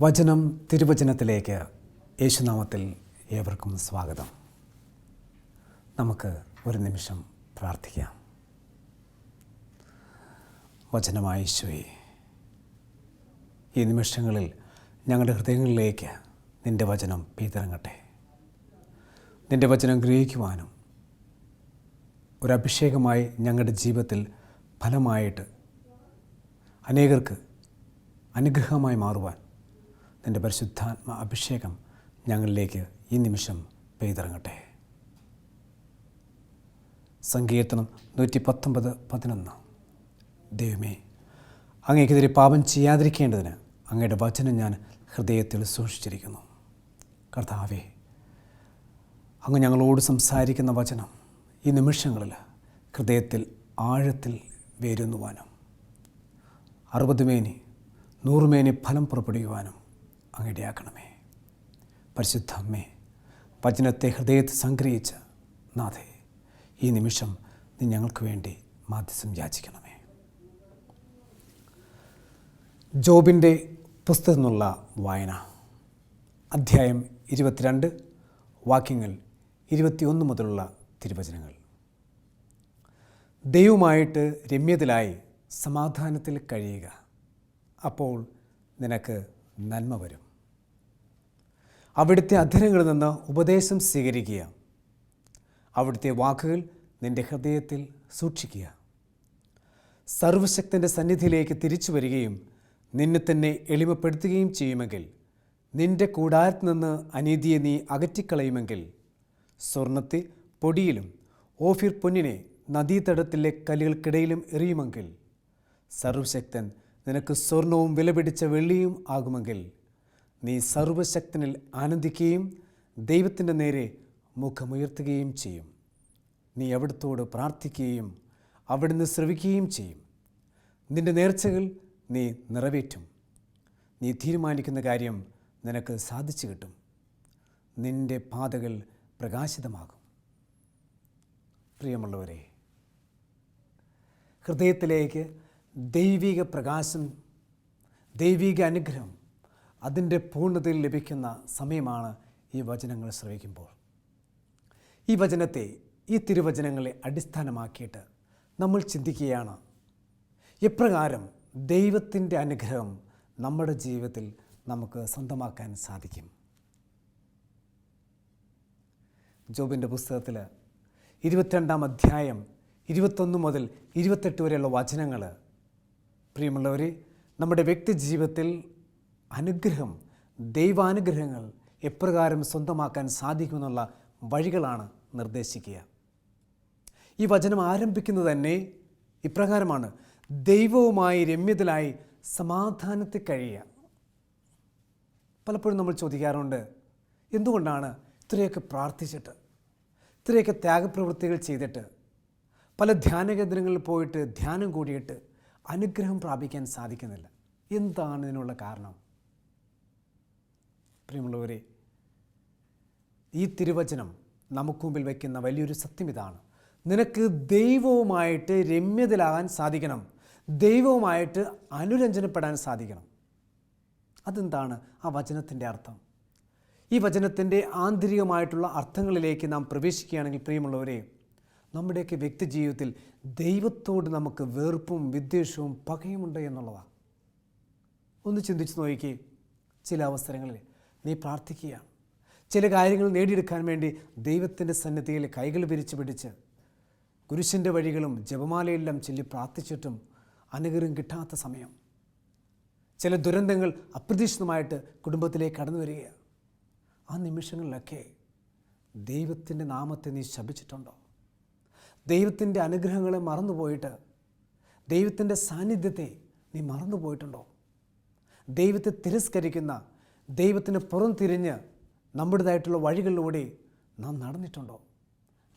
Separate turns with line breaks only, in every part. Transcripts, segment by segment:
വചനം തിരുവചനത്തിലേക്ക് യേശുനാമത്തിൽ ഏവർക്കും സ്വാഗതം. നമുക്ക് ഒരു നിമിഷം പ്രാർത്ഥിക്കാം. വചനമായ യേശുവേ ഈ നിമിഷങ്ങളിൽ ഞങ്ങളുടെ ഹൃദയങ്ങളിലേക്ക് നിന്റെ വചനം പീതിറങ്ങട്ടെ. നിന്റെ വചനം ഗ്രഹിക്കുവാനും ഒരു അഭിഷേകമായി ഞങ്ങളുടെ ജീവിതത്തിൽ ഫലമായിട്ട് അനേകർക്ക് അനുഗ്രഹമായി മാറുവാൻ നിന്റെ പരിശുദ്ധാത്മ അഭിഷേകം ഞങ്ങളിലേക്ക് ഈ നിമിഷം പെയ്തിറങ്ങട്ടെ. സങ്കീർത്തനം നൂറ്റി പത്തൊമ്പത് പതിനൊന്ന്. ദൈവമേ അങ്ങേക്കെതിരെ പാപം ചെയ്യാതിരിക്കേണ്ടതിന് അങ്ങയുടെ വചനം ഞാൻ ഹൃദയത്തിൽ സൂക്ഷിച്ചിരിക്കുന്നു. കർത്താവേ അങ്ങ് ഞങ്ങളോട് സംസാരിക്കുന്ന വചനം ഈ നിമിഷങ്ങളിൽ ഹൃദയത്തിൽ ആഴത്തിൽ വേരുന്നുവാനും അറുപത് മേനി നൂറുമേനി ഫലം പുറപ്പെടുവാനും അങ്ങിടയാക്കണമേ പരിശുദ്ധ അമ്മേ വചനത്തെ ഹൃദയത്തിൽ സംഗ്രഹിച്ച നാഥേ ഈ നിമിഷം നീ ഞങ്ങൾക്ക് വേണ്ടി മാധ്യസം യാചിക്കണമേ. ജോബിന്റെ പുസ്തകം എന്നുള്ള വായന. അധ്യായം ഇരുപത്തിരണ്ട് വാക്യങ്ങൾ ഇരുപത്തിയൊന്ന് മുതലുള്ള തിരുവചനങ്ങൾ. ദൈവമായിട്ട് രമ്യതിലായി സമാധാനത്തിൽ കഴിയുക. അപ്പോൾ നിനക്ക് നന്മ വരും. അവിടുത്തെ അധരങ്ങളിൽ നിന്ന് ഉപദേശം സ്വീകരിക്കുക. അവിടുത്തെ വാക്കുകൾ നിന്റെ ഹൃദയത്തിൽ സൂക്ഷിക്കുക. സർവശക്തന്റെ സന്നിധിയിലേക്ക് തിരിച്ചു വരികയും നിന്നെ തന്നെ എളിമപ്പെടുത്തുകയും ചെയ്യുമെങ്കിൽ നിന്റെ കൂടാരത്തിൽ നിന്ന് അനീതിയെ നീ അകറ്റിക്കളയുമെങ്കിൽ സ്വർണത്തെ പൊടിയിലും ഓഫിർ പൊന്നിനെ നദീതടത്തിലെ കല്ലുകൾക്കിടയിലും എറിയുമെങ്കിൽ സർവശക്തൻ നിനക്ക് സ്വർണവും വിലപിടിച്ച വെള്ളിയും ആകുമെങ്കിൽ നീ സർവശക്തനിൽ ആനന്ദിക്കുകയും ദൈവത്തിന്റെ നേരെ മുഖമുയർത്തുകയും ചെയ്യും. നീ അവിടുത്തോട് പ്രാർത്ഥിക്കുകയും അവിടുന്ന് ശ്രവിക്കുകയും ചെയ്യും. നിന്റെ നേർച്ചകൾ നീ നിറവേറ്റും. നീ തീരുമാനിക്കുന്ന കാര്യം നിനക്ക് സാധിച്ചു കിട്ടും. നിന്റെ പാതകൾ പ്രകാശിതമാകും. പ്രിയമുള്ളവരെ ഹൃദയത്തിലേക്ക് ദൈവിക പ്രകാശം ദൈവിക അനുഗ്രഹം അതിന്റെ പൂർണതയിൽ ലഭിക്കുന്ന സമയമാണ് ഈ വചനങ്ങൾ ശ്രവിക്കുമ്പോൾ. ഈ വചനത്തെ ഈ തിരുവചനങ്ങളെ അടിസ്ഥാനമാക്കിയിട്ട് നമ്മൾ ചിന്തിക്കുകയാണ് എപ്രകാരം ദൈവത്തിന്റെ അനുഗ്രഹം നമ്മുടെ ജീവിതത്തിൽ നമുക്ക് സ്വന്തമാക്കാൻ സാധിക്കും? ജോബിന്റെ പുസ്തകത്തിൽ ഇരുപത്തിരണ്ടാം അധ്യായം ഇരുപത്തൊന്ന് മുതൽ ഇരുപത്തെട്ട് വരെയുള്ള വചനങ്ങൾ. പ്രിയമുള്ളവർ നമ്മുടെ വ്യക്തി ജീവിതത്തിൽ അനുഗ്രഹം ദൈവാനുഗ്രഹങ്ങൾ എപ്രകാരം സ്വന്തമാക്കാൻ സാധിക്കുമെന്നുള്ള വഴികളാണ് നിർദ്ദേശിക്കുക. ഈ വചനം ആരംഭിക്കുന്നത് തന്നെ ഇപ്രകാരമാണ്. ദൈവവുമായി രമ്യതലായി സമാധാനത്തിൽ കഴിയുക. പലപ്പോഴും നമ്മൾ ചോദിക്കാറുണ്ട് എന്തുകൊണ്ടാണ് ഇത്രയൊക്കെ പ്രാർത്ഥിച്ചിട്ട്? ഇത്രയൊക്കെ ത്യാഗപ്രവൃത്തികൾ ചെയ്തിട്ട് പല ധ്യാന കേന്ദ്രങ്ങളിൽ പോയിട്ട് ധ്യാനം കൂടിയിട്ട് അനുഗ്രഹം പ്രാപിക്കാൻ സാധിക്കുന്നില്ല. എന്താണ് ഇതിനുള്ള കാരണം? പ്രിയമുള്ളവരെ ഈ തിരുവചനം നമുക്ക് മുമ്പിൽ വയ്ക്കുന്ന വലിയൊരു സത്യം ഇതാണ്. നിനക്ക് ദൈവവുമായിട്ട് രമ്യതയിലാകാൻ സാധിക്കണം. ദൈവവുമായിട്ട് അനുരഞ്ജനപ്പെടാൻ സാധിക്കണം. അതെന്താണ് ആ വചനത്തിന്റെ അർത്ഥം? ഈ വചനത്തിന്റെ ആന്തരികമായിട്ടുള്ള അർത്ഥങ്ങളിലേക്ക് നാം പ്രവേശിക്കുകയാണെങ്കിൽ പ്രിയമുള്ളവരെ നമ്മുടെയൊക്കെ വ്യക്തി ജീവിതത്തിൽ ദൈവത്തോട് നമുക്ക് വെറുപ്പും വിദ്വേഷവും പകയുമുണ്ട് എന്നുള്ളതാണ് ഒന്ന് ചിന്തിച്ച് നോക്കിക്കേ ചില അവസരങ്ങളിൽ നീ പ്രാർത്ഥിക്കുകയാണ്. ചില കാര്യങ്ങൾ നേടിയെടുക്കാൻ വേണ്ടി ദൈവത്തിന്റെ സന്നദ്ധയിൽ കൈകൾ വിരിച്ചു പിടിച്ച് കുരിശിന്റെ വഴികളും ജപമാലയെല്ലാം ചൊല്ലി പ്രാർത്ഥിച്ചിട്ടും അനുഗ്രഹം കിട്ടാത്ത സമയം. ചില ദുരന്തങ്ങൾ അപ്രതീക്ഷിതമായിട്ട് കുടുംബത്തിലേക്ക് കടന്നു വരികയാണ്. ആ നിമിഷങ്ങളിലൊക്കെ ദൈവത്തിന്റെ നാമത്തെ നീ ശപിച്ചിട്ടുണ്ടോ? ദൈവത്തിന്റെ അനുഗ്രഹങ്ങളെ മറന്നുപോയിട്ട് ദൈവത്തിന്റെ സാന്നിധ്യത്തെ നീ മറന്നുപോയിട്ടുണ്ടോ? ദൈവത്തെ തിരസ്കരിക്കുന്ന ദൈവത്തിന് പുറം തിരിഞ്ഞ് നമ്മുടേതായിട്ടുള്ള വഴികളിലൂടെ നാം നടന്നിട്ടുണ്ടോ?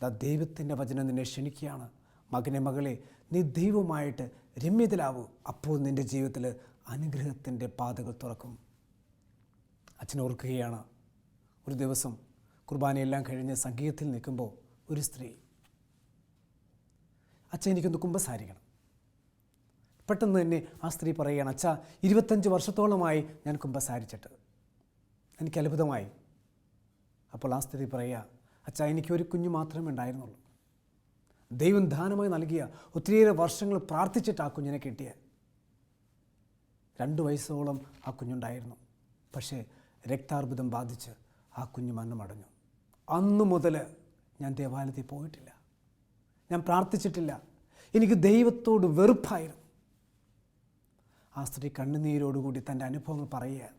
ദാ ദൈവത്തിന്റെ വചനം നിന്നെ ക്ഷണിക്കുകയാണ്. മകനെ മകളെ നീ ദൈവമായിട്ട് രമ്യതലാവൂ അപ്പോൾ നിന്റെ ജീവിതത്തിൽ അനുഗ്രഹത്തിന്റെ പാതകൾ തുറക്കും. അച്ഛൻ ഓർക്കുകയാണ് ഒരു ദിവസം കുർബാനയെല്ലാം കഴിഞ്ഞ് സംഗീതത്തിൽ നിൽക്കുമ്പോൾ ഒരു സ്ത്രീ അച്ഛ എനിക്കൊന്ന് കുമ്പസാരിക്കണം. പെട്ടെന്ന് തന്നെ ആ സ്ത്രീ പറയുകയാണ് അച്ഛ ഇരുപത്തഞ്ച് വർഷത്തോളമായി ഞാൻ കുമ്പസാരിച്ചിട്ട്. എനിക്ക് അത്ഭുതമായി. അപ്പോൾ ആ സ്ത്രീ പറയുക അച്ഛ എനിക്കൊരു കുഞ്ഞു മാത്രമേ ഉണ്ടായിരുന്നുള്ളൂ. ദൈവം ദാനമായി നൽകിയ ഒത്തിരിയേറെ വർഷങ്ങൾ പ്രാർത്ഥിച്ചിട്ട് ആ കുഞ്ഞിനെ കിട്ടിയ. രണ്ട് വയസ്സോളം ആ കുഞ്ഞുണ്ടായിരുന്നു. പക്ഷേ രക്താർബുദം ബാധിച്ച് ആ കുഞ്ഞ് മരണമടഞ്ഞു അന്നു മുതൽ ഞാൻ ദേവാലയത്തിൽ പോയിട്ടില്ല. ഞാൻ പ്രാർത്ഥിച്ചിട്ടില്ല. എനിക്ക് ദൈവത്തോട് വെറുപ്പായിരുന്നു. ആ സ്ത്രീ കണ്ണുനീരോടുകൂടി തന്റെ അനുഭവങ്ങൾ പറയുകയാണ്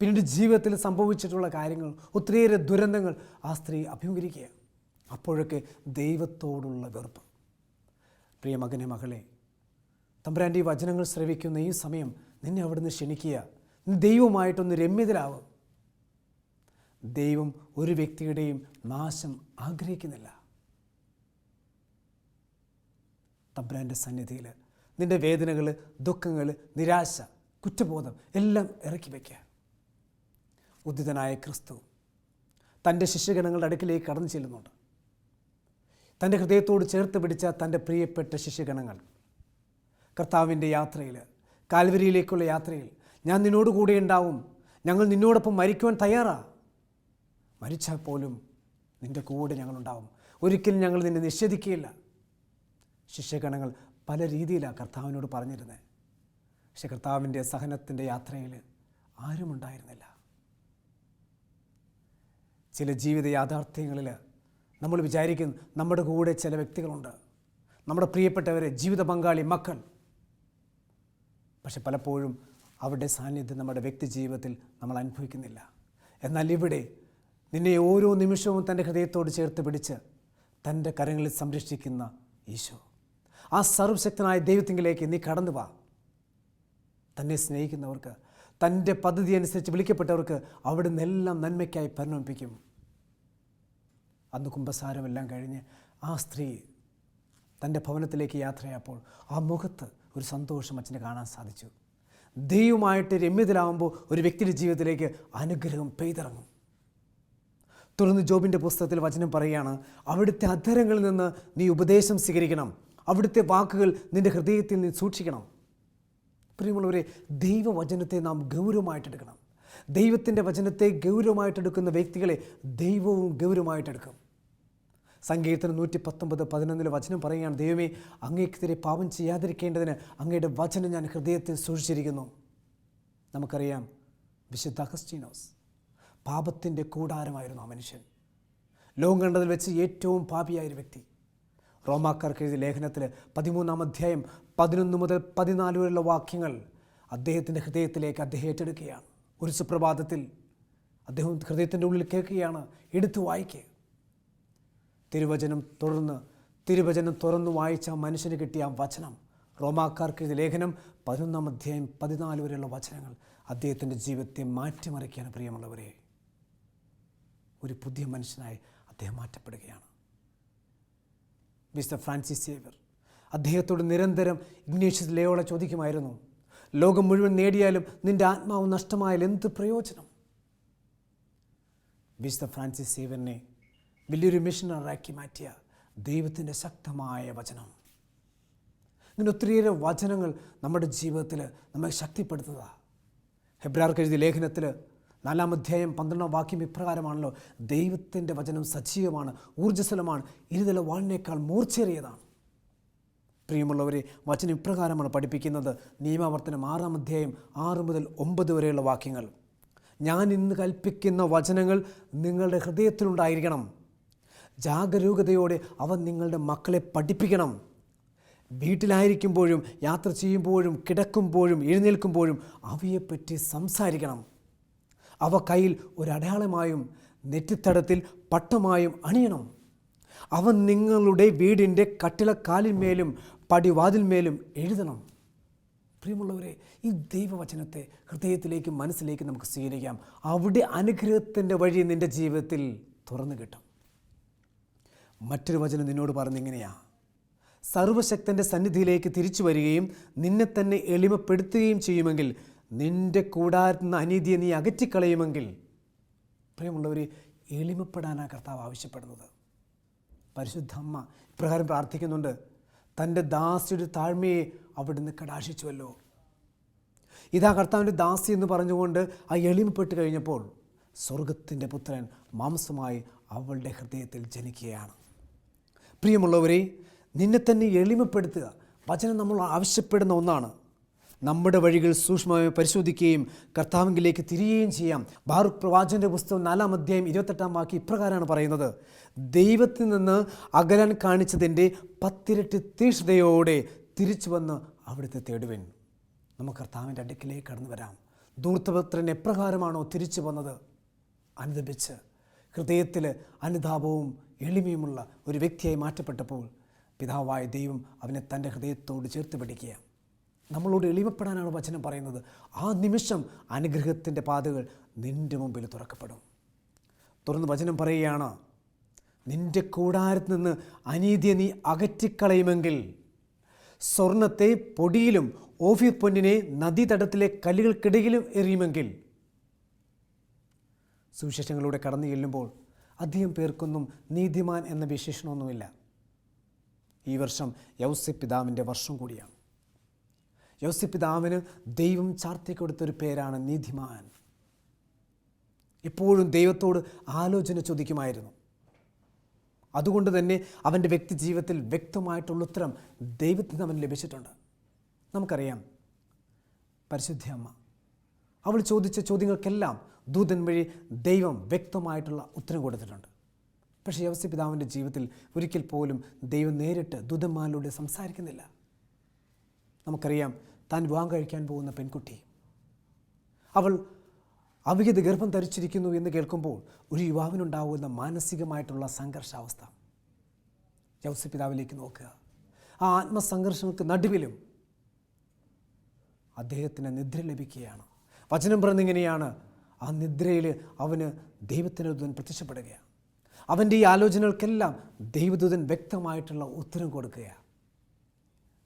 പിന്നീട് ജീവിതത്തിൽ സംഭവിച്ചിട്ടുള്ള കാര്യങ്ങൾ ഒത്തിരിയേറെ ദുരന്തങ്ങൾ ആ സ്ത്രീ അഭിമുഖീകരിക്കുക. അപ്പോഴൊക്കെ ദൈവത്തോടുള്ള വെറുപ്പ്. പ്രിയ മകനെ മകളെ തമ്പുരാന്റെ ഈ വചനങ്ങൾ ശ്രവിക്കുന്ന ഈ സമയം നിന്നെ അവിടുന്ന് ക്ഷണിക്കുക. ദൈവമായിട്ടൊന്ന് രമ്യതരാവും. ദൈവം ഒരു വ്യക്തിയുടെയും നാശം ആഗ്രഹിക്കുന്നില്ല. തബ്രാന്റെ സന്നിധിയിൽ നിന്റെ വേദനകൾ ദുഃഖങ്ങൾ നിരാശ കുറ്റബോധം എല്ലാം ഇറക്കി വയ്ക്കുക. ഉദിതനായ ക്രിസ്തു തന്റെ ശിഷ്യഗണങ്ങളുടെ അടുക്കിലേക്ക് കടന്നു ചെല്ലുന്നുണ്ട്. തന്റെ ഹൃദയത്തോട് ചേർത്ത് പിടിച്ച തന്റെ പ്രിയപ്പെട്ട ശിഷ്യഗണങ്ങൾ കർത്താവിന്റെ യാത്രയിൽ കാൽവരിയിലേക്കുള്ള യാത്രയിൽ ഞാൻ നിന്നോട് കൂടെ ഉണ്ടാവും ഞങ്ങൾ നിന്നോടൊപ്പം മരിക്കുവാൻ തയ്യാറാ. മരിച്ചാൽ പോലും നിന്റെ കൂടെ ഞങ്ങളുണ്ടാവും. ഒരിക്കലും ഞങ്ങൾ നിന്നെ നിഷേധിക്കുകയില്ല. ശിഷ്യഗണങ്ങൾ പല രീതിയിലാണ് കർത്താവിനോട് പറഞ്ഞിരുന്നത് പക്ഷെ കർത്താവിന്റെ സഹനത്തിന്റെ യാത്രയിൽ ആരുമുണ്ടായിരുന്നില്ല. ചില ജീവിത യാഥാർത്ഥ്യങ്ങളിൽ നമ്മൾ വിചാരിക്കും നമ്മുടെ കൂടെ ചില വ്യക്തികളുണ്ട്. നമ്മുടെ പ്രിയപ്പെട്ടവരെ ജീവിത പങ്കാളി മക്കൾ. പക്ഷെ പലപ്പോഴും അവരുടെ സാന്നിധ്യം നമ്മുടെ വ്യക്തി ജീവിതത്തിൽ നമ്മൾ അനുഭവിക്കുന്നില്ല. എന്നാൽ ഇവിടെ നിന്നെ ഓരോ നിമിഷവും തന്റെ ഹൃദയത്തോട് ചേർത്ത് പിടിച്ച് തന്റെ കരങ്ങളിൽ സംരക്ഷിക്കുന്ന ഈശോ ആ സർവശക്തനായ ദൈവത്തിങ്കിലേക്ക് നീ കടന്നു വാ. തന്നെ സ്നേഹിക്കുന്നവർക്ക് തന്റെ പദ്ധതി അനുസരിച്ച് വിളിക്കപ്പെട്ടവർക്ക് അവിടെ നിന്നെല്ലാം നന്മയ്ക്കായി പരിണമിപ്പിക്കും. അന്ന് കുംഭസാരമെല്ലാം കഴിഞ്ഞ് ആ സ്ത്രീ തന്റെ ഭവനത്തിലേക്ക് യാത്രയായപ്പോൾ ആ മുഖത്ത് ഒരു സന്തോഷം അച്ഛന് കാണാൻ സാധിച്ചു. ദൈവമായിട്ട് രമ്യതയിലാവുമ്പോൾ ഒരു വ്യക്തിയുടെ ജീവിതത്തിലേക്ക് അനുഗ്രഹം പെയ്തിറങ്ങും. തുടർന്ന് ജോബിന്റെ പുസ്തകത്തിൽ വചനം പറയുകയാണ് അവിടുത്തെ അധരങ്ങളിൽ നിന്ന് നീ ഉപദേശം സ്വീകരിക്കണം. അവിടുത്തെ വാക്കുകൾ നിന്റെ ഹൃദയത്തിൽ നീ സൂക്ഷിക്കണം. പ്രിയമുള്ളവരെ ദൈവവചനത്തെ നാം ഗൗരവമായിട്ടെടുക്കണം. ദൈവത്തിന്റെ വചനത്തെ ഗൗരവമായിട്ടെടുക്കുന്ന വ്യക്തികളെ ദൈവവും ഗൗരവമായിട്ടെടുക്കും. സങ്കീർത്തനം നൂറ്റി പത്തൊമ്പത് പതിനൊന്നിലെ വചനം പറയുകയാണ് ദൈവമേ അങ്ങേക്കെതിരെ പാപം ചെയ്യാതിരിക്കേണ്ടതിന് അങ്ങയുടെ വചനം ഞാൻ ഹൃദയത്തിൽ സൂക്ഷിച്ചിരിക്കുന്നു. നമുക്കറിയാം വിശുദ്ധ അഗസ്റ്റീനോസ് പാപത്തിന്റെ കൂടാരമായിരുന്നു ആ മനുഷ്യൻ. ലോകം കണ്ടതിൽ വെച്ച് ഏറ്റവും പാപിയായ ഒരു വ്യക്തി. റോമാക്കാർക്ക് എഴുതിയ ലേഖനത്തിൽ പതിമൂന്നാം അധ്യായം പതിനൊന്ന് മുതൽ പതിനാല് വരെയുള്ള വാക്യങ്ങൾ അദ്ദേഹത്തിന്റെ ഹൃദയത്തിലേക്ക് അദ്ദേഹം ഏറ്റെടുക്കുകയാണ്. ഒരു സുപ്രഭാതത്തിൽ അദ്ദേഹം ഹൃദയത്തിന്റെ ഉള്ളിൽ കേൾക്കുകയാണ് എടുത്തു വായിക്കുക. തിരുവചനം തുടർന്ന് തിരുവചനം തുറന്നു വായിച്ച മനുഷ്യന് കിട്ടിയ വചനം. റോമാക്കാർക്ക് എഴുതിയ ലേഖനം പതിനൊന്നാം അധ്യായം പതിനാല് വരെയുള്ള വചനങ്ങൾ അദ്ദേഹത്തിന്റെ ജീവിതത്തെ മാറ്റിമറിക്കാൻ പ്രിയമുള്ളവരെ. ഒരു പുതിയ മനുഷ്യനായി അദ്ദേഹം മാറ്റപ്പെടുകയാണ്. മിസ്റ്റർ ഫ്രാൻസിസ് സേവർ അദ്ദേഹത്തോട് നിരന്തരം ഇഗ്നേഷ്യസ് ലയോള ചോദിക്കുമായിരുന്നു ലോകം മുഴുവൻ നേടിയാലും നിന്റെ ആത്മാവ് നഷ്ടമായാൽ എന്ത് പ്രയോജനം? മിസ്റ്റർ ഫ്രാൻസിസ് സേവറിനെ വലിയൊരു മിഷണറാക്കി മാറ്റിയ ദൈവത്തിന്റെ ശക്തമായ വചനം. ഇങ്ങനെ ഒത്തിരിയേറെ വചനങ്ങൾ നമ്മുടെ ജീവിതത്തിൽ നമ്മെ ശക്തിപ്പെടുത്തുക ഹെബ്രാർക്ക് എഴുതിയ ലേഖനത്തിൽ നാലാം അധ്യായം പന്ത്രണ്ടാം വാക്യം ഇപ്രകാരമാണല്ലോ. ദൈവത്തിന്റെ വചനം സജീവമാണ് ഊർജസ്വലമാണ് ഇരുതല വാളിനേക്കാൾ മൂർച്ചേറിയതാണ് പ്രിയമുള്ളവരെ വചനം ഇപ്രകാരമാണ് പഠിപ്പിക്കുന്നത്. നിയമാവർത്തനം ആറാം അധ്യായം ആറ് മുതൽ ഒമ്പത് വരെയുള്ള വാക്യങ്ങൾ. ഞാൻ ഇന്ന് കൽപ്പിക്കുന്ന വചനങ്ങൾ നിങ്ങളുടെ ഹൃദയത്തിലുണ്ടായിരിക്കണം. ജാഗരൂകതയോടെ അവ നിങ്ങളുടെ മക്കളെ പഠിപ്പിക്കണം. വീട്ടിലായിരിക്കുമ്പോഴും യാത്ര ചെയ്യുമ്പോഴും കിടക്കുമ്പോഴും എഴുന്നേൽക്കുമ്പോഴും അവയെപ്പറ്റി സംസാരിക്കണം. അവ കയ്യിൽ അടയാളമായും നെറ്റിത്തടത്തിൽ പട്ടമായും അണിയണം. അവ നിങ്ങളുടെ വീടിന്റെ കട്ടിളക്കാലിന്മേലും പടിവാതിൽമേലും എഴുതണം. പ്രിയമുള്ളവരെ ഈ ദൈവവചനത്തെ ഹൃദയത്തിലേക്കും മനസ്സിലേക്കും നമുക്ക് സ്വീകരിക്കാം. അവിടെ അനുഗ്രഹത്തിന്റെ വഴി നിന്റെ ജീവിതത്തിൽ തുറന്നു കിട്ടും. മറ്റൊരു വചനം നിന്നോട് പറഞ്ഞിങ്ങനെയാ സർവശക്തന്റെ സന്നിധിയിലേക്ക് തിരിച്ചു വരികയും നിന്നെ തന്നെ എളിമപ്പെടുത്തുകയും ചെയ്യുമെങ്കിൽ നിന്റെ കൂടാരുന്ന അനീതിയെ നീ അകറ്റിക്കളയുമെങ്കിൽ പ്രിയമുള്ളവർ എളിമപ്പെടാനാണ് കർത്താവ് ആവശ്യപ്പെടുന്നത്. പരിശുദ്ധ അമ്മ ഇപ്രകാരം പ്രാർത്ഥിക്കുന്നുണ്ട് തന്റെ ദാസിയുടെ താഴ്മയെ അവിടുന്ന് കടാശിച്ചുവല്ലോ ഇതാ കർത്താവിന്റെ ദാസി എന്ന് പറഞ്ഞുകൊണ്ട് ആ എളിമപ്പെട്ട് കഴിഞ്ഞപ്പോൾ സ്വർഗത്തിന്റെ പുത്രൻ മാംസമായി അവളുടെ ഹൃദയത്തിൽ ജനിക്കുകയാണ്. പ്രിയമുള്ളവരെ നിന്നെ തന്നെ എളിമപ്പെടുത്തുക. വചനം നമ്മൾ ആവശ്യപ്പെടുന്ന ഒന്നാണ്. നമ്മുടെ വഴികൾ സൂക്ഷ്മമായി പരിശോധിക്കുകയും കർത്താവിംഗിലേക്ക് തിരിയുകയും ചെയ്യാം. ബാറുഖ് പ്രവാചന്റെ പുസ്തകം നാലാം അധ്യായം ഇരുപത്തെട്ടാം വാക്യം ഇപ്രകാരമാണ് പറയുന്നത്. ദൈവത്തിൽ നിന്ന് അകലാൻ കാണിച്ചതിന്റെ പത്തിരട്ടി തീഷ്ണതയോടെ തിരിച്ചു വന്ന് അവിടുത്തെ തേടുവൻ. നമുക്ക് കർത്താവിന്റെ അടുക്കിലേക്ക് കടന്നു വരാം. ദൂർത്തപത്രൻ എപ്രകാരമാണോ തിരിച്ചു വന്നത്? അനുദപിച്ച് ഹൃദയത്തിൽ അനുതാപവും എളിമയുമുള്ള ഒരു വ്യക്തിയായി മാറ്റപ്പെട്ടപ്പോൾ പിതാവായ ദൈവം അവനെ തന്റെ ഹൃദയത്തോട് ചേർത്ത് പിടിക്കുക നമ്മളോട് എളിമപ്പെടാനാണ് വചനം പറയുന്നത്. ആ നിമിഷം അനുഗ്രഹത്തിന്റെ പാതകൾ നിന്റെ മുമ്പിൽ തുറക്കപ്പെടും. തുറന്ന് വചനം പറയുകയാണ് നിന്റെ കൂടാരത്തിൽ നിന്ന് അനീതിയെ നീ അകറ്റിക്കളയുമെങ്കിൽ സ്വർണത്തെ പൊടിയിലും ഓഫീർ പൊന്നിനെ നദീതടത്തിലെ കല്ലുകൾക്കിടയിലും എറിയുമെങ്കിൽ. സുവിശേഷങ്ങളിലൂടെ കടന്നു ചെല്ലുമ്പോൾ അധികം പേർക്കൊന്നും നീതിമാൻ എന്ന വിശേഷണമൊന്നുമില്ല. ഈ വർഷം യൗസി പിതാവിന്റെ വർഷം കൂടിയാണ്. യൗസി പിതാവിന് ദൈവം ചാർത്തി കൊടുത്തൊരു പേരാണ് നീതിമാൻ. എപ്പോഴും ദൈവത്തോട് ആലോചന ചോദിക്കുമായിരുന്നു. അതുകൊണ്ട് തന്നെ അവന്റെ വ്യക്തി ജീവിതത്തിൽ വ്യക്തമായിട്ടുള്ള ഉത്തരം ദൈവത്തിന് അവൻ ലഭിച്ചിട്ടുണ്ട്. നമുക്കറിയാം പരിശുദ്ധ അമ്മ അവൾ ചോദിച്ച ചോദ്യങ്ങൾക്കെല്ലാം ദൂതൻ വഴി ദൈവം വ്യക്തമായിട്ടുള്ള ഉത്തരം കൊടുത്തിട്ടുണ്ട്. പക്ഷേ യവസ്യ പിതാവിന്റെ ജീവിതത്തിൽ ഒരിക്കൽ പോലും ദൈവം നേരിട്ട് ദൂതന്മാരിലൂടെ സംസാരിക്കുന്നില്ല. നമുക്കറിയാം താൻ വിവാഹം കഴിക്കാൻ പോകുന്ന പെൺകുട്ടി. അവൾ അവിഹിത ഗർഭം ധരിച്ചിരിക്കുന്നു എന്ന് കേൾക്കുമ്പോൾ ഒരു യുവാവിനുണ്ടാവുന്ന മാനസികമായിട്ടുള്ള സംഘർഷാവസ്ഥ. യൗസി പിതാവിലേക്ക് നോക്കുക. ആ ആത്മസംഘർഷങ്ങൾക്ക് നടുവിലും അദ്ദേഹത്തിന് നിദ്ര ലഭിക്കുകയാണ്. വചനം പറഞ്ഞിങ്ങനെയാണ് ആ നിദ്രയിൽ അവന് ദൈവത്തിന്റെ ദൂതൻ പ്രത്യക്ഷപ്പെടുകയാണ്. അവന്റെ ഈ ആലോചനകൾക്കെല്ലാം ദൈവദൂതൻ വ്യക്തമായിട്ടുള്ള ഉത്തരം കൊടുക്കുകയാണ്.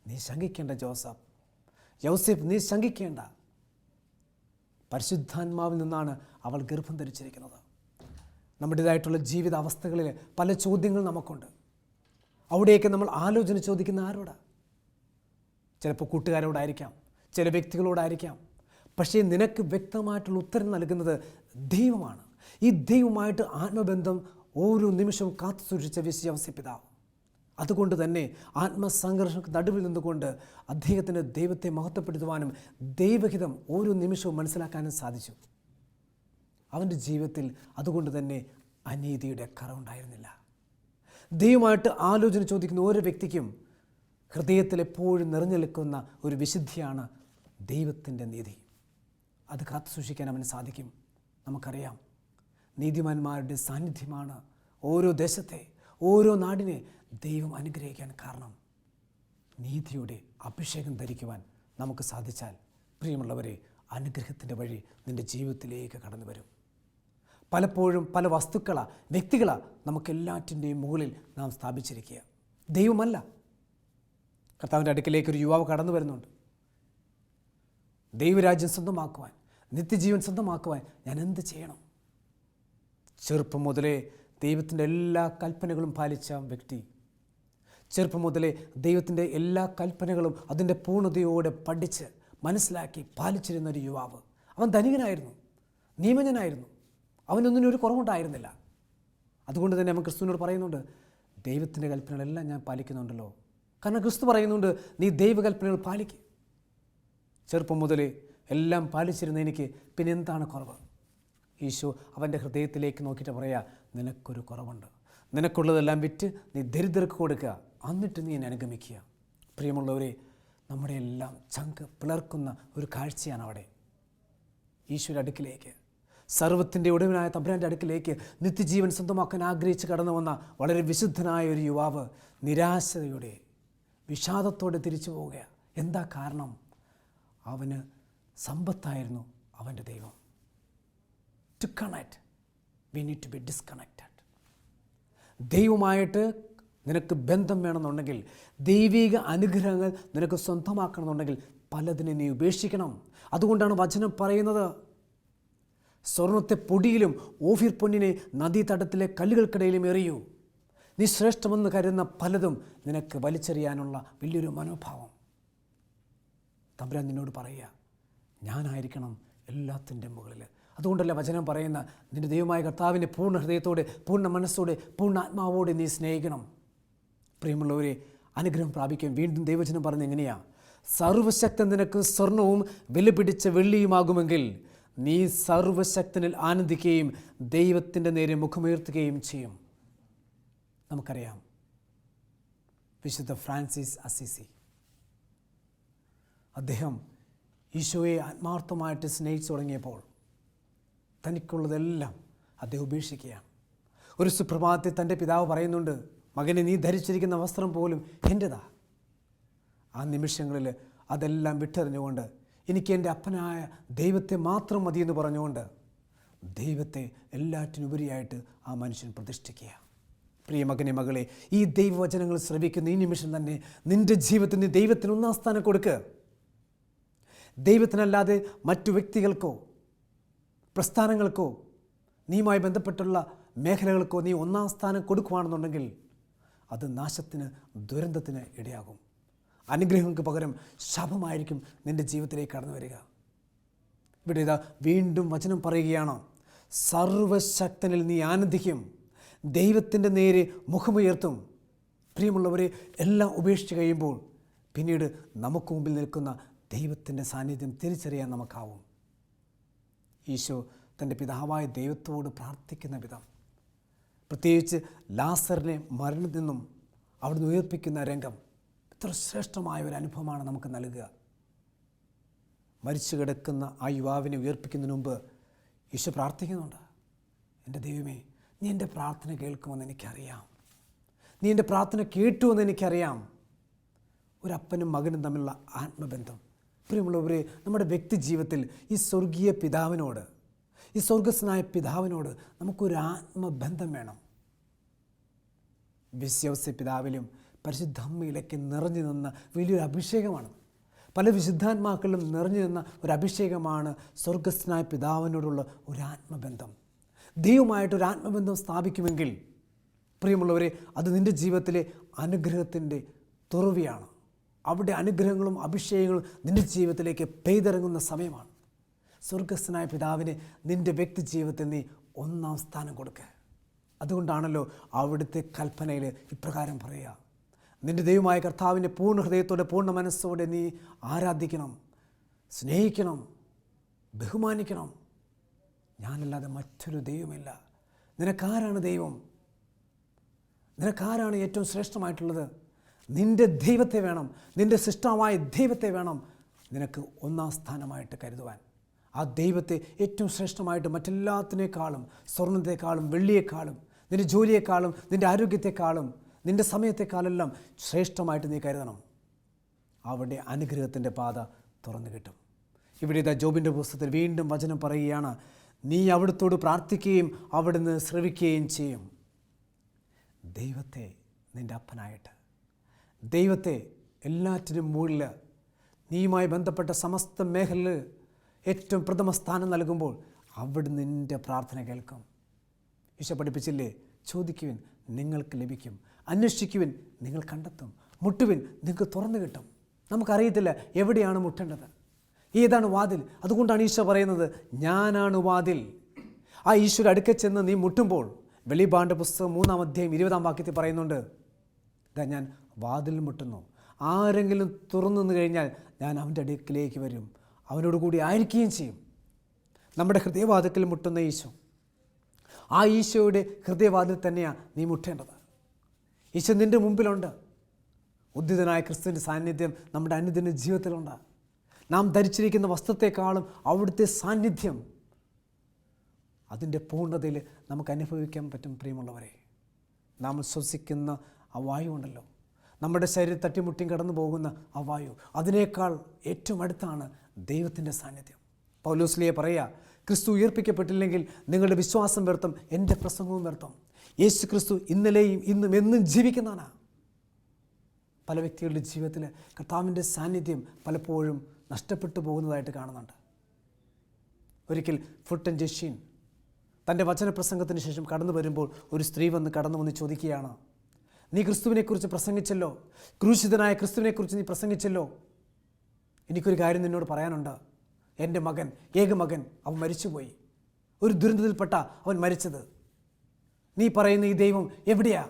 നീ ശങ്കിക്കേണ്ട ജോസഫ്. യൗസഫ് നീ ശങ്കിക്കേണ്ട. പരിശുദ്ധാത്മാവിൽ നിന്നാണ് അവൾ ഗർഭം ധരിച്ചിരിക്കുന്നത്. നമ്മുടേതായിട്ടുള്ള ജീവിത അവസ്ഥകളിൽ പല ചോദ്യങ്ങൾ നമുക്കുണ്ട്. അവിടെയൊക്കെ നമ്മൾ ആലോചന ചോദിക്കുന്ന ആരോടാ? ചിലപ്പോൾ കൂട്ടുകാരോടായിരിക്കാം ചില വ്യക്തികളോടായിരിക്കാം. പക്ഷേ നിനക്ക് വ്യക്തമായിട്ടുള്ള ഉത്തരം നൽകുന്നത് ദൈവമാണ്. ഈ ദൈവമായിട്ട് ആത്മബന്ധം ഓരോ നിമിഷവും കാത്തു സൂക്ഷിച്ച വിശ്വാസി പിതാവ് അതുകൊണ്ട് തന്നെ ആത്മസംഘർഷ നടുവിൽ നിന്നുകൊണ്ട് അദ്ദേഹത്തിന് ദൈവത്തെ മഹത്വപ്പെടുത്തുവാനും ദൈവഹിതം ഓരോ നിമിഷവും മനസ്സിലാക്കാനും സാധിച്ചു. അവന്റെ ജീവിതത്തിൽ അതുകൊണ്ട് തന്നെ അനീതിയുടെ കറവുണ്ടായിരുന്നില്ല ദൈവമായിട്ട് ആലോചന ചോദിക്കുന്ന ഓരോ വ്യക്തിക്കും ഹൃദയത്തിൽ എപ്പോഴും നിറഞ്ഞു നിൽക്കുന്ന ഒരു വിശുദ്ധിയാണ് ദൈവത്തിന്റെ നീതി. അത് കാത്തു സൂക്ഷിക്കാൻ അവന് സാധിക്കും. നമുക്കറിയാം. നീതിമാന്മാരുടെ സാന്നിധ്യമാണ് ഓരോ ദേശത്തെ ഓരോ നാടിനെ ദൈവം അനുഗ്രഹിക്കാൻ കാരണം നീതിയുടെ അഭിഷേകം ധരിക്കുവാൻ നമുക്ക് സാധിച്ചാൽ പ്രിയമുള്ളവരെ അനുഗ്രഹത്തിന്റെ വഴി നിന്റെ ജീവിതത്തിലേക്ക് കടന്നു വരും. പലപ്പോഴും പല വസ്തുക്കള വ്യക്തികള നമുക്കെല്ലാറ്റിന്റെയും മുകളിൽ നാം സ്ഥാപിച്ചിരിക്കുക. ദൈവമല്ല. കർത്താവിന്റെ അടുക്കിലേക്ക് ഒരു യുവാവ് കടന്നു വരുന്നുണ്ട്. ദൈവരാജ്യം സ്വന്തമാക്കുവാൻ നിത്യജീവൻ സ്വന്തമാക്കുവാൻ ഞാൻ എന്ത് ചെയ്യണം? ചെറുപ്പം മുതലേ ദൈവത്തിന്റെ എല്ലാ കൽപ്പനകളും പാലിച്ച വ്യക്തി. ചെറുപ്പം മുതലേ ദൈവത്തിന്റെ എല്ലാ കൽപ്പനകളും അതിന്റെ പൂർണതയോടെ പഠിച്ച് മനസ്സിലാക്കി പാലിച്ചിരുന്ന ഒരു യുവാവ്. അവൻ ധനികനായിരുന്നു നിയമജനായിരുന്നു അവനൊന്നിനും ഒരു കുറവുണ്ടായിരുന്നില്ല. അതുകൊണ്ട് തന്നെ അവൻ ക്രിസ്തുവിനോട് പറയുന്നുണ്ട് ദൈവത്തിന്റെ കൽപ്പനകളെല്ലാം ഞാൻ പാലിക്കുന്നുണ്ടല്ലോ. കാരണം ക്രിസ്തു പറയുന്നുണ്ട് നീ ദൈവകൽപ്പനകൾ പാലിക്കും. ചെറുപ്പം മുതലേ എല്ലാം പാലിച്ചിരുന്ന എനിക്ക് പിന്നെന്താണ് കുറവ്? ഈശോ അവന്റെ ഹൃദയത്തിലേക്ക് നോക്കിയിട്ട് പറയാ നിനക്കൊരു കുറവുണ്ട്. നിനക്കുള്ളതെല്ലാം വിറ്റ് നീ ദരിദ്രർക്ക് കൊടുക്കുക. എന്നിട്ട് നീ എന്നെ അനുഗമിക്കുക. പ്രിയമുള്ളവരെ നമ്മുടെ എല്ലാം ചങ്ക് പിളർക്കുന്ന ഒരു കാഴ്ചയാണ് അവിടെ. ഈശ്വര അടുക്കിലേക്ക് സർവത്തിന്റെ ഉടമനായ തമ്പുരാന്റെ അടുക്കിലേക്ക് നിത്യജീവൻ സ്വന്തമാക്കാൻ ആഗ്രഹിച്ച് കടന്നു വന്ന വളരെ വിശുദ്ധനായ ഒരു യുവാവ് നിരാശയോടെ വിഷാദത്തോടെ തിരിച്ചു പോവുകയാണ് എന്താ കാരണം? അവന് സമ്പത്തായിരുന്നു അവന്റെ ദൈവം. To connect we need to be disconnected ദൈവമായിട്ട് നിനക്ക് ബന്ധം വേണമെന്നുണ്ടെങ്കിൽ ദൈവിക അനുഗ്രഹങ്ങൾ നിനക്ക് സ്വന്തമാക്കണമെന്നുണ്ടെങ്കിൽ പലതിനെ നീ ഉപേക്ഷിക്കണം. അതുകൊണ്ടാണ് വചനം പറയുന്നത്. സ്വർണത്തെ പൊടിയിലും ഓഫിർ പൊന്നിനെ നദീതടത്തിലെ കല്ലുകൾക്കിടയിലും എറിയൂ. നീ ശ്രേഷ്ഠമെന്ന് കരുതുന്ന പലതും നിനക്ക് വലിച്ചെറിയാനുള്ള വലിയൊരു മനോഭാവം. തമ്പുരാൻ നിന്നോട് പറയുക ഞാനായിരിക്കണം എല്ലാത്തിന്റെ മുകളിൽ അതുകൊണ്ടല്ല വചനം പറയുന്ന നിന്റെ ദൈവമായ കർത്താവിനെ പൂർണ ഹൃദയത്തോടെ പൂർണ മനസ്സോടെ പൂർണ ആത്മാവോടെ നീ സ്നേഹിക്കണം. പ്രിയമുള്ളവരെ അനുഗ്രഹം പ്രാപിക്കാൻ വീണ്ടും ദൈവചനം പറഞ്ഞ എങ്ങനെയാണ് സർവശക്തൻ നിനക്ക് സ്വർണവും വിലപിടിച്ച വെള്ളിയുമാകുമെങ്കിൽ നീ സർവശക്തനിൽ ആനന്ദിക്കുകയും ദൈവത്തിന്റെ നേരെ മുഖമുയർത്തുകയും ചെയ്യും. നമുക്കറിയാം. വിശുദ്ധ ഫ്രാൻസിസ് അസിസി. അദ്ദേഹം ഈശോയെ ആത്മാർത്ഥമായിട്ട് സ്നേഹിച്ചു തുടങ്ങിയപ്പോൾ തനിക്കുള്ളതെല്ലാം അദ്ദേഹം ഉപേക്ഷിക്കുകയാണ്. ഒരു സുപ്രഭാതത്തിൽ തന്റെ പിതാവ് പറയുന്നുണ്ട് മകനെ നീ ധരിച്ചിരിക്കുന്ന വസ്ത്രം പോലും എന്റെതാ ആ നിമിഷങ്ങളിൽ അതെല്ലാം വിട്ടെറിഞ്ഞുകൊണ്ട് എനിക്ക് എന്റെ അപ്പനായ ദൈവത്തെ മാത്രം മതി എന്ന് പറഞ്ഞുകൊണ്ട് ദൈവത്തെ എല്ലാറ്റിനുപരിയായിട്ട് ആ മനുഷ്യൻ പ്രതിഷ്ഠിക്കുക പ്രിയ മകനെ മകളെ ഈ ദൈവവചനങ്ങൾ ശ്രവിക്കുന്ന ഈ നിമിഷം തന്നെ നിന്റെ ജീവിതത്തിന് ദൈവത്തിന് ഒന്നാം സ്ഥാനം കൊടുക്കുക ദൈവത്തിനല്ലാതെ മറ്റു വ്യക്തികൾക്കോ പ്രസ്ഥാനങ്ങൾക്കോ നീയുമായി ബന്ധപ്പെട്ടുള്ള മേഖലകൾക്കോ നീ ഒന്നാം സ്ഥാനം കൊടുക്കുകയാണെന്നുണ്ടെങ്കിൽ അത് നാശത്തിന് ദുരന്തത്തിന് ഇടയാകും. അനുഗ്രഹങ്ങൾക്ക് പകരം ശാപമായിരിക്കും നിന്റെ ജീവിതത്തിലേക്ക് കടന്നു വരിക. ഇവിടെ ഇതാ വീണ്ടും വചനം പറയുകയാണ്. സർവശക്തനിൽ നീ ആനന്ദിക്കും. ദൈവത്തിന്റെ നേരെ മുഖമുയർത്തും. പ്രിയമുള്ളവരെ എല്ലാം ഉപേക്ഷിച്ച് കഴിയുമ്പോൾ പിന്നീട് നമുക്ക് മുമ്പിൽ നിൽക്കുന്ന ദൈവത്തിന്റെ സാന്നിധ്യം തിരിച്ചറിയാൻ നമുക്കാവും. ഈശോ തന്റെ പിതാവായ ദൈവത്തോട് പ്രാർത്ഥിക്കുന്ന വിധം. പ്രത്യേകിച്ച് ലാസറിനെ മരണത്തിൽ നിന്നും അവിടുന്ന് ഉയർപ്പിക്കുന്ന രംഗം എത്ര ശ്രേഷ്ഠമായ ഒരു അനുഭവമാണ് നമുക്ക് നൽകുക. മരിച്ചു കിടക്കുന്ന ആ യുവാവിനെ ഉയർപ്പിക്കുന്നതിന് മുമ്പ് ഈശോ പ്രാർത്ഥിക്കുന്നുണ്ട്. എന്റെ ദൈവമേ നീ എന്റെ പ്രാർത്ഥന കേൾക്കുമെന്ന് എനിക്കറിയാം. നീ എന്റെ പ്രാർത്ഥന കേട്ടുവെന്ന് എനിക്കറിയാം. ഒരപ്പനും മകനും തമ്മിലുള്ള ആത്മബന്ധം. പ്രിയമുള്ളവരെ നമ്മുടെ വ്യക്തി ജീവിതത്തിൽ ഈ സ്വർഗീയ പിതാവിനോട് ഈ സ്വർഗസ്നായ പിതാവിനോട് നമുക്കൊരു ആത്മബന്ധം വേണം. വിശ്വസ്യ പിതാവിലും പരിശുദ്ധമ്മയിലേക്ക് നിറഞ്ഞു നിന്ന വലിയൊരു അഭിഷേകമാണ്. പല വിശുദ്ധാത്മാക്കളിലും നിറഞ്ഞു നിന്ന ഒരു അഭിഷേകമാണ് സ്വർഗസ്നായ പിതാവിനോടുള്ള ഒരു ആത്മബന്ധം. ദൈവമായിട്ടൊരു ആത്മബന്ധം സ്ഥാപിക്കുമെങ്കിൽ പ്രിയമുള്ളവരെ അത് നിന്റെ ജീവിതത്തിലെ അനുഗ്രഹത്തിന്റെ തുറവിയാണ്. അവിടെ അനുഗ്രഹങ്ങളും അഭിഷേകങ്ങളും നിന്റെ ജീവിതത്തിലേക്ക് പെയ്തിറങ്ങുന്ന സമയമാണ്. സ്വർഗസ്ഥനായ പിതാവിന് നിന്റെ വ്യക്തി ജീവിതത്തിൽ നീ ഒന്നാം സ്ഥാനം കൊടുക്കുക അതുകൊണ്ടാണല്ലോ അവിടുത്തെ കൽപ്പനയിൽ ഇപ്രകാരം പറയുക. നിന്റെ ദൈവമായ കർത്താവിന്റെ പൂർണ ഹൃദയത്തോടെ പൂർണ മനസ്സോടെ നീ ആരാധിക്കണം സ്നേഹിക്കണം ബഹുമാനിക്കണം. ഞാനല്ലാതെ മറ്റൊരു ദൈവമില്ല. നിനക്കാരാണ് ദൈവം? നിനക്കാരാണ് ഏറ്റവും ശ്രേഷ്ഠമായിട്ടുള്ളത്? നിന്റെ ദൈവത്തെ വേണം നിന്റെ സൃഷ്ടമായ ദൈവത്തെ വേണം നിനക്ക് ഒന്നാം സ്ഥാനമായിട്ട് കരുതുവാൻ. ആ ദൈവത്തെ ഏറ്റവും ശ്രേഷ്ഠമായിട്ട് മറ്റെല്ലാത്തിനേക്കാളും സ്വർണത്തെക്കാളും വെള്ളിയേക്കാളും നിന്റെ ജോലിയേക്കാളും നിന്റെ ആരോഗ്യത്തെക്കാളും നിന്റെ സമയത്തെക്കാളെല്ലാം ശ്രേഷ്ഠമായിട്ട് നീ കരുതണം. അവിടെ അനുഗ്രഹത്തിന്റെ പാത തുറന്നു കിട്ടും. ഇവിടെ ഇതാ ജോബിന്റെ പുസ്തകത്തിൽ വീണ്ടും വചനം പറയുകയാണ് നീ അവിടുത്തോട് പ്രാർത്ഥിക്കുകയും അവിടുന്ന് ശ്രവിക്കുകയും ചെയ്യും. ദൈവത്തെ നിന്റെ അപ്പനായിട്ട് ദൈവത്തെ എല്ലാറ്റിനും മുകളിൽ നീയുമായി ബന്ധപ്പെട്ട സമസ്ത മേഖലയിൽ ഏറ്റവും പ്രഥമ സ്ഥാനം നൽകുമ്പോൾ അവിടെ നിന്റെ പ്രാർത്ഥന കേൾക്കും. ഈശോ പഠിപ്പിച്ചില്ലേ? ചോദിക്കുവിൻ നിങ്ങൾക്ക് ലഭിക്കും. അന്വേഷിക്കുവിൻ നിങ്ങൾ കണ്ടെത്തും. മുട്ടുവിൻ നിങ്ങൾക്ക് തുറന്നു കിട്ടും. നമുക്കറിയത്തില്ല എവിടെയാണ് മുട്ടേണ്ടത്? ഏതാണ് വാതിൽ? അതുകൊണ്ടാണ് ഈശോ പറയുന്നത് ഞാനാണ് വാതിൽ. ആ ഈശ്വര അടുക്കെ ചെന്ന് നീ മുട്ടുമ്പോൾ വെളിപാണ്ട പുസ്തകം മൂന്നാം അധ്യായം ഇരുപതാം വാക്യത്തിൽ പറയുന്നുണ്ട് ഇതാ ഞാൻ വാതിൽ മുട്ടുന്നു. ആരെങ്കിലും തുറന്നു നിന്ന് കഴിഞ്ഞാൽ ഞാൻ അവന്റെ അടുക്കിലേക്ക് വരും. അവനോട് കൂടി ആയിരിക്കുകയും ചെയ്യും. നമ്മുടെ ഹൃദയവാദത്തിൽ മുട്ടുന്ന ഈശോ. ആ ഈശോയുടെ ഹൃദയവാതിൽ തന്നെയാണ് നീ മുട്ടേണ്ടത്. ഈശോ നിന്റെ മുമ്പിലുണ്ട്. ഉദ്ധിതനായ ക്രിസ്തുവിന്റെ സാന്നിധ്യം നമ്മുടെ അനുദിന ജീവിതത്തിലുണ്ട്. നാം ധരിച്ചിരിക്കുന്ന വസ്ത്രത്തെക്കാളും അവിടുത്തെ സാന്നിധ്യം അതിന്റെ പൂർണതയിൽ നമുക്ക് അനുഭവിക്കാൻ പറ്റും പ്രിയമുള്ളവരെ. നാം ശ്വസിക്കുന്ന ആ വായു ഉണ്ടല്ലോ. നമ്മുടെ ശരീരം തട്ടിമുട്ടിയും കടന്നു പോകുന്ന ആ വായു. അതിനേക്കാൾ ഏറ്റവും അടുത്താണ് ദൈവത്തിന്റെ സാന്നിധ്യം. പൗലോസ്ലിയെ പറയുക ക്രിസ്തു ഉയർപ്പിക്കപ്പെട്ടില്ലെങ്കിൽ നിങ്ങളുടെ വിശ്വാസം വ്യർത്ഥം എന്റെ പ്രസംഗവും വ്യർത്ഥം. യേശു ക്രിസ്തു ഇന്നലെയും ഇന്നും എന്നും ജീവിക്കുന്നവനാണ് പല വ്യക്തികളുടെ ജീവിതത്തിൽ കർത്താവിന്റെ സാന്നിധ്യം പലപ്പോഴും നഷ്ടപ്പെട്ടു പോകുന്നതായിട്ട് കാണുന്നുണ്ട്. ഒരിക്കൽ ഫുട്ടൻ ജഷീൻ തന്റെ വചനപ്രസംഗത്തിന് ശേഷം കടന്നു വരുമ്പോൾ ഒരു സ്ത്രീ വന്ന് കടന്നു വന്ന് ചോദിക്കുകയാണ് നീ ക്രിസ്തുവിനെക്കുറിച്ച് പ്രസംഗിച്ചല്ലോ. ക്രൂശിതനായ ക്രിസ്തുവിനെക്കുറിച്ച് നീ പ്രസംഗിച്ചല്ലോ. എനിക്കൊരു കാര്യം നിന്നോട് പറയാനുണ്ട്. എന്റെ മകൻ ഏക മകൻ അവൻ മരിച്ചുപോയി. ഒരു ദുരന്തത്തിൽപ്പെട്ട അവൻ മരിച്ചത്. നീ പറയുന്ന ഈ ദൈവം എവിടെയാ?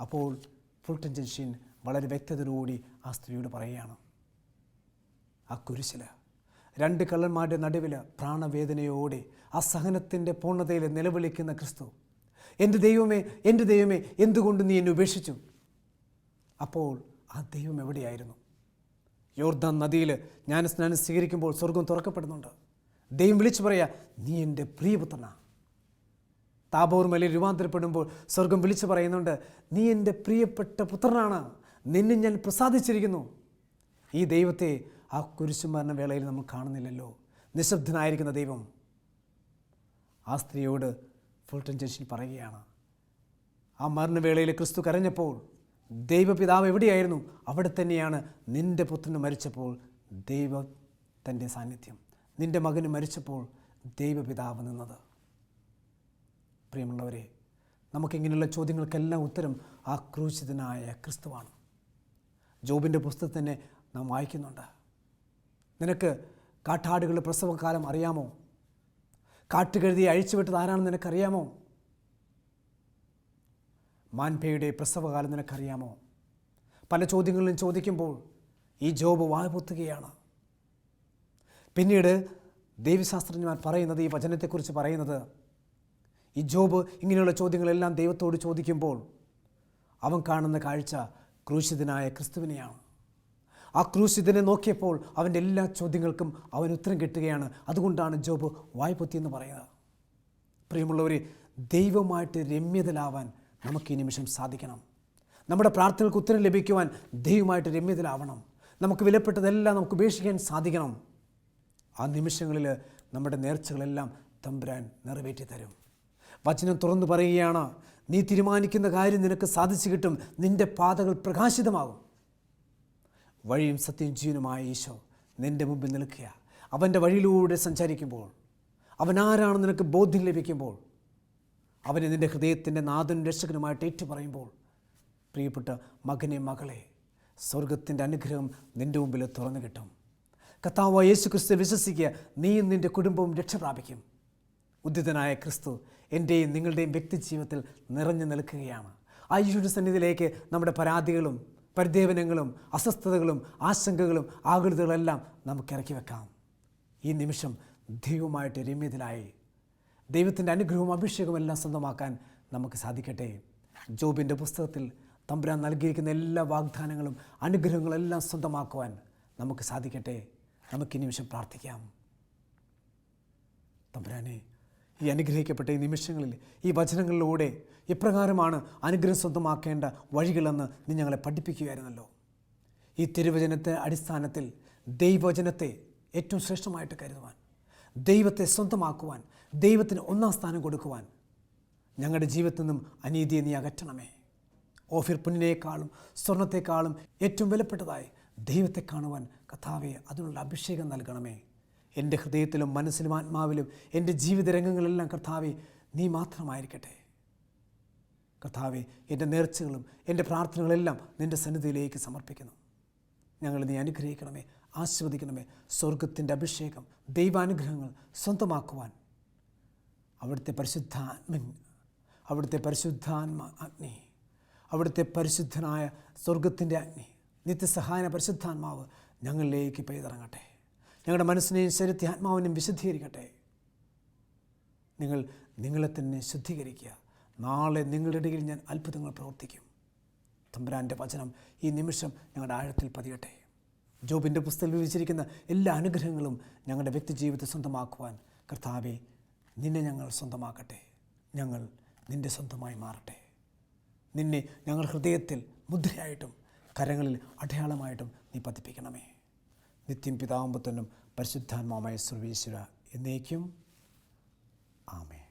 അപ്പോൾ ഫുൾട്ടൻ ടെൻഷൻ വളരെ വ്യക്തതയോടുകൂടി ആ സ്ത്രീയോട് പറയുകയാണ്. ആ കുരിശിൽ രണ്ട് കള്ളന്മാരുടെ നടുവിൽ പ്രാണവേദനയോടെ ആ സഹനത്തിന്റെ പൂർണതയിൽ നിലവിളിക്കുന്ന ക്രിസ്തു എന്റെ ദൈവമേ എന്റെ ദൈവമേ എന്തുകൊണ്ട് നീ എന്നെ ഉപേക്ഷിച്ചു? അപ്പോൾ ആ ദൈവം എവിടെയായിരുന്നു? യോർദാൻ നദിയിൽ ഞാൻ സ്നാനം സ്വീകരിക്കുമ്പോൾ സ്വർഗം തുറക്കപ്പെടുന്നുണ്ട്. ദൈവം വിളിച്ചു പറയാ നീ എന്റെ പ്രിയപുത്രനാ. താബോർ മലയിൽ രൂപാന്തരപ്പെടുമ്പോൾ സ്വർഗം വിളിച്ചു പറയുന്നുണ്ട് നീ എന്റെ പ്രിയപ്പെട്ട പുത്രനാണ്. നിന്നെ ഞാൻ പ്രസാദിച്ചിരിക്കുന്നു. ഈ ദൈവത്തെ ആ കുരിശുമരണ വേളയിൽ നമ്മൾ കാണുന്നില്ലല്ലോ. നിശബ്ദനായിരിക്കുന്ന ദൈവം ആ സ്ത്രീയോട് ഫുൾട്ടൻ ജംഗ്ഷൻ പറയുകയാണ്. ആ മരണവേളയിൽ ക്രിസ്തു കരഞ്ഞപ്പോൾ ദൈവപിതാവ് എവിടെയായിരുന്നു? അവിടെ തന്നെയാണ്. നിന്റെ പുത്രന് മരിച്ചപ്പോൾ ദൈവ തന്റെ സാന്നിധ്യം. നിന്റെ മകന് മരിച്ചപ്പോൾ ദൈവപിതാവ് നിന്നത്. പ്രിയമുള്ളവരെ നമുക്കിങ്ങനെയുള്ള ചോദ്യങ്ങൾക്കെല്ലാം ഉത്തരം ആ ക്രൂശിതനായ ക്രിസ്തുവാണ്. ജോബിന്റെ പുസ്തകത്തിനെ നാം വായിക്കുന്നുണ്ട്. നിനക്ക് കാട്ടാടുകളുടെ പ്രസവകാലം അറിയാമോ? കാട്ടുകഴുതി അഴിച്ചുവിട്ടത് ആരാണെന്ന് നിനക്കറിയാമോ? മാൻപേയുടെ പ്രസവകാലം നിനക്കറിയാമോ? പല ചോദ്യങ്ങളിലും ചോദിക്കുമ്പോൾ ഈ ജോബ് വായ്പൊത്തുകയാണ് പിന്നീട് ദേവിശാസ്ത്രജ്ഞന്മാർ പറയുന്നത് ഈ വചനത്തെക്കുറിച്ച് പറയുന്നത് ഈ ജോബ് ഇങ്ങനെയുള്ള ചോദ്യങ്ങളെല്ലാം ദൈവത്തോട് ചോദിക്കുമ്പോൾ അവൻ കാണുന്ന കാഴ്ച ക്രൂശിതനായ ക്രിസ്തുവിനെയാണ്. ആ ക്രൂശിതനെ നോക്കിയപ്പോൾ അവന്റെ എല്ലാ ചോദ്യങ്ങൾക്കും അവൻ ഉത്തരം കിട്ടുകയാണ്. അതുകൊണ്ടാണ് ജോബ് വായ്പൊത്തി എന്ന് പറയുന്നത്. പ്രിയമുള്ളവർ ദൈവമായിട്ട് രമ്യതലാവാൻ നമുക്ക് ഈ നിമിഷം സാധിക്കണം. നമ്മുടെ പ്രാർത്ഥനകൾക്ക് ഉത്തരം ലഭിക്കുവാൻ ദൈവമായിട്ട് രമ്യതലാവണം നമുക്ക് വിലപ്പെട്ടതെല്ലാം നമുക്ക് ഉപേക്ഷിക്കാൻ സാധിക്കണം. ആ നിമിഷങ്ങളിൽ നമ്മുടെ നേർച്ചകളെല്ലാം തമ്പുരാൻ നിറവേറ്റി തരും. വചനം തുറന്നു പറയുകയാണ് നീ തീരുമാനിക്കുന്ന കാര്യം നിനക്ക് സാധിച്ചു കിട്ടും. നിന്റെ പാതകൾ പ്രകാശിതമാകും. വഴിയും സത്യം ജീവനുമായ ഈശോ നിന്റെ മുമ്പിൽ നിൽക്കുക. അവന്റെ വഴിയിലൂടെ സഞ്ചരിക്കുമ്പോൾ അവൻ ആരാണെന്ന് നിനക്ക് ബോധ്യം ലഭിക്കുമ്പോൾ അവനെ നിന്റെ ഹൃദയത്തിന്റെ നാഥനും രക്ഷകനുമായിട്ട് ഏറ്റുപറയുമ്പോൾ പ്രിയപ്പെട്ട മകനെ മകളെ സ്വർഗത്തിന്റെ അനുഗ്രഹം നിന്റെ മുമ്പിൽ തുറന്നു കിട്ടും. കർത്താവ് യേശു ക്രിസ്തു വിശ്വസിക്കുക നീയും നിന്റെ കുടുംബവും രക്ഷ പ്രാപിക്കും. ഉദ്ധിതനായ ക്രിസ്തു എന്റെയും നിങ്ങളുടെയും വ്യക്തിജീവിതത്തിൽ നിറഞ്ഞു നിൽക്കുകയാണ്. ആ യേശുവിന്റെ സന്നിധിയിലേക്ക് നമ്മുടെ പരാതികളും പരിദേവനങ്ങളും അസ്വസ്ഥതകളും ആശങ്കകളും ആകൃതികളെല്ലാം നമുക്ക് ഇറക്കി വെക്കാം. ഈ നിമിഷം ദൈവമായിട്ട് രമ്യതയിലായി. ദൈവത്തിന്റെ അനുഗ്രഹവും അഭിഷേകവും എല്ലാം സ്വന്തമാക്കാൻ നമുക്ക് സാധിക്കട്ടെ. ജോബിന്റെ പുസ്തകത്തിൽ തമ്പുരാൻ നൽകിയിരിക്കുന്ന എല്ലാ വാഗ്ദാനങ്ങളും അനുഗ്രഹങ്ങളെല്ലാം സ്വന്തമാക്കുവാൻ നമുക്ക് സാധിക്കട്ടെ. നമുക്ക് ഈ നിമിഷം പ്രാർത്ഥിക്കാം. തമ്പുരാനെ ഈ അനുഗ്രഹിക്കപ്പെട്ട ഈ നിമിഷങ്ങളിൽ ഈ വചനങ്ങളിലൂടെ ഇപ്രകാരമാണ് അനുഗ്രഹം സ്വന്തമാക്കേണ്ട വഴികളെന്ന് നീ ഞങ്ങളെ പഠിപ്പിക്കുകയായിരുന്നല്ലോ. ഈ തിരുവചനത്തെ അടിസ്ഥാനത്തിൽ ദൈവവചനത്തെ ഏറ്റവും ശ്രേഷ്ഠമായിട്ട് കരുതുവാൻ ദൈവത്തെ സ്വന്തമാക്കുവാൻ ദൈവത്തിന് ഒന്നാം സ്ഥാനം കൊടുക്കുവാൻ ഞങ്ങളുടെ ജീവിതത്തിൽ നിന്നും അനീതിയെ നീ അകറ്റണമേ. ഓഫിർ പുണ്ണിനേക്കാളും സ്വർണത്തെക്കാളും ഏറ്റവും വിലപ്പെട്ടതായി ദൈവത്തെ കാണുവാൻ കഥാവെ അതിനുള്ള അഭിഷേകം നൽകണമേ. എന്റെ ഹൃദയത്തിലും മനസ്സിലും ആത്മാവിലും എന്റെ ജീവിത രംഗങ്ങളെല്ലാം കർത്താവെ നീ മാത്രമായിരിക്കട്ടെ. കർത്താവെ എന്റെ നേർച്ചകളും എന്റെ പ്രാർത്ഥനകളെല്ലാം നിന്റെ സന്നിധിയിലേക്ക് സമർപ്പിക്കുന്നു. ഞങ്ങൾ നീ അനുഗ്രഹിക്കണമേ ആസ്വദിക്കണമേ സ്വർഗത്തിന്റെ അഭിഷേകം ദൈവാനുഗ്രഹങ്ങൾ സ്വന്തമാക്കുവാൻ. അവിടുത്തെ പരിശുദ്ധാത്മൻ അവിടുത്തെ പരിശുദ്ധാത്മ അഗ്നി അവിടുത്തെ പരിശുദ്ധനായ സ്വർഗത്തിന്റെ അഗ്നി നിത്യസഹായന പരിശുദ്ധാത്മാവ് ഞങ്ങളിലേക്ക് പെയ്തിറങ്ങട്ടെ. ഞങ്ങളുടെ മനസ്സിനെയും ശരീരത്തെ ആത്മാവിനെയും വിശുദ്ധീകരിക്കട്ടെ. നിങ്ങൾ നിങ്ങളെ തന്നെ ശുദ്ധീകരിക്കുക. നാളെ നിങ്ങളുടെ ഇടയിൽ ഞാൻ അത്ഭുതങ്ങൾ പ്രവർത്തിക്കും. തമ്പുരാന്റെ വചനം ഈ നിമിഷം ഞങ്ങളുടെ ആഴത്തിൽ പതിയട്ടെ. ജോബിന്റെ പുസ്തകത്തിൽ വിവരിച്ചിരിക്കുന്ന എല്ലാ അനുഗ്രഹങ്ങളും ഞങ്ങളുടെ വ്യക്തിജീവിതത്തെ സ്വന്തമാക്കുവാൻ കർത്താവെ നിന്നെ ഞങ്ങൾ സ്വന്തമാക്കട്ടെ. ഞങ്ങൾ നിന്റെ സ്വന്തമായി മാറട്ടെ. നിന്നെ ഞങ്ങൾ ഹൃദയത്തിൽ മുദ്രയായിട്ടും കരങ്ങളിൽ അടയാളമായിട്ടും നീ പതിപ്പിക്കണമേ. നിത്യം പിതാവുമ്പത്തനും പരിശുദ്ധാത്മാമായ സർവീശ്വര എന്നേക്കും. ആമേ